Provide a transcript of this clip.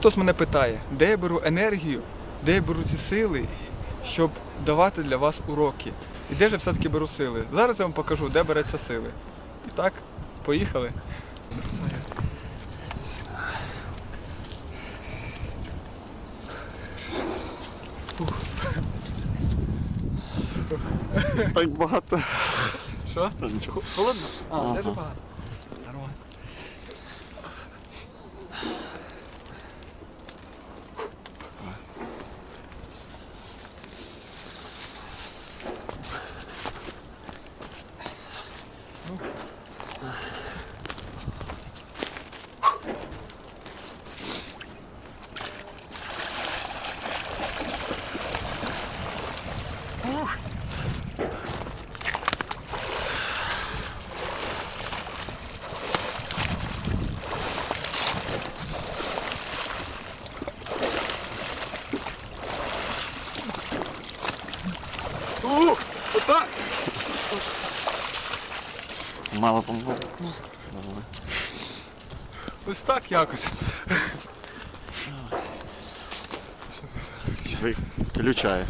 Хтось мене питає, де я беру енергію, де я беру ці сили, щоб давати для вас уроки. І де ж я все-таки беру сили? Зараз я вам покажу, де береться сили. І так, поїхали. Так багато. Що? Холодно? А, Ага. дуже багато. Oh, what's that? Мало помогло. Ось так якось. Виключає.